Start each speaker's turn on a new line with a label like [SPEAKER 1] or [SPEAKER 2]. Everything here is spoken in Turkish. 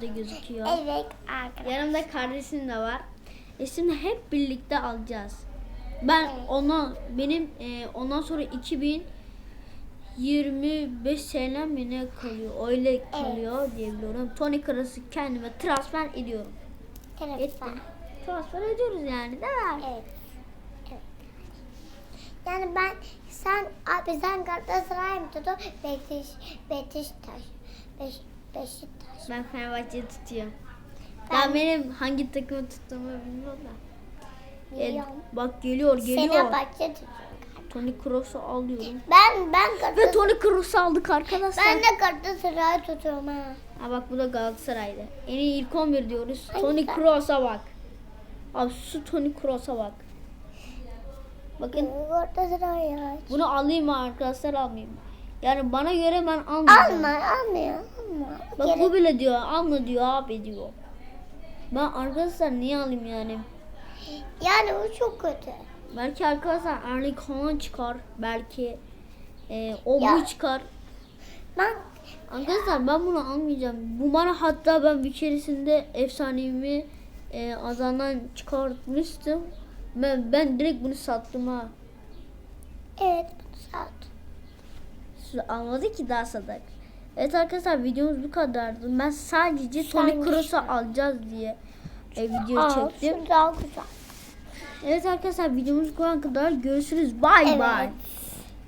[SPEAKER 1] burada gözüküyor.
[SPEAKER 2] Evet arkadaşlar.
[SPEAKER 1] Yanımda kardeşim de var. E şimdi hep birlikte alacağız. Ben
[SPEAKER 2] Evet.
[SPEAKER 1] ona benim e, ondan sonra 2025 senem mi ne kalıyor? Öyle kalıyor diye biliyorum. Tony Kroos'u kendime transfer ediyorum. Ettim. Transfer ediyoruz yani değil mi?
[SPEAKER 2] Evet. evet. Yani ben sen abi sen Galatasaray mı tutun? Beşiktaş, Beşiktaş, Beş, Beşiktaş.
[SPEAKER 1] Ben Fenerbahçe'yi tutuyorum.
[SPEAKER 2] Ben-
[SPEAKER 1] Ben benim hangi takımı tuttuğumu bilmiyorum da. E,
[SPEAKER 2] Biliyorum.
[SPEAKER 1] bak geliyor geliyor.
[SPEAKER 2] Fenerbahçe.
[SPEAKER 1] Tony Kroos'u alıyorum.
[SPEAKER 2] Ben ben
[SPEAKER 1] Ve
[SPEAKER 2] Galatasaray.
[SPEAKER 1] Tony Kroos'u aldık arkadaşlar.
[SPEAKER 2] Ben de Galatasaray tutuyorum ha.
[SPEAKER 1] Ha bak bu da Galatasaray'da. En iyi ilk 11 diyoruz.
[SPEAKER 2] Ay,
[SPEAKER 1] Tony
[SPEAKER 2] güzel.
[SPEAKER 1] Kroos'a bak. Abi şu Tony Kroos'a bak. Bakın
[SPEAKER 2] Galatasaray ya.
[SPEAKER 1] bunu alayım mı arkadaşlar almayayım mı? Yani bana göre ben almayacağım.
[SPEAKER 2] Alma. Alma.
[SPEAKER 1] Bak
[SPEAKER 2] Gerek-
[SPEAKER 1] bu bile diyor alma diyor abi diyor. Ben arkadaşlar niye alayım yani?
[SPEAKER 2] Yani o çok kötü.
[SPEAKER 1] Belki arkadaşlar Erling Haaland çıkar. Belki e, o
[SPEAKER 2] Ya.
[SPEAKER 1] bu çıkar.
[SPEAKER 2] Ben
[SPEAKER 1] Arkadaşlar ben bunu almayacağım. Bu bana hatta ben bir keresinde efsanemi e, azandan çıkartmıştım. Ben, ben direkt bunu sattım ha.
[SPEAKER 2] evet.
[SPEAKER 1] Siz almadı ki daha sadak. Evet arkadaşlar videomuz bu kadardı. Ben sadece
[SPEAKER 2] Sen-
[SPEAKER 1] Kroos'u alacağız diye e, video
[SPEAKER 2] Aa,
[SPEAKER 1] çektim.
[SPEAKER 2] şu daha güzel.
[SPEAKER 1] Evet arkadaşlar videomuz bu kadar. Görüşürüz. Bay bay.
[SPEAKER 2] Evet.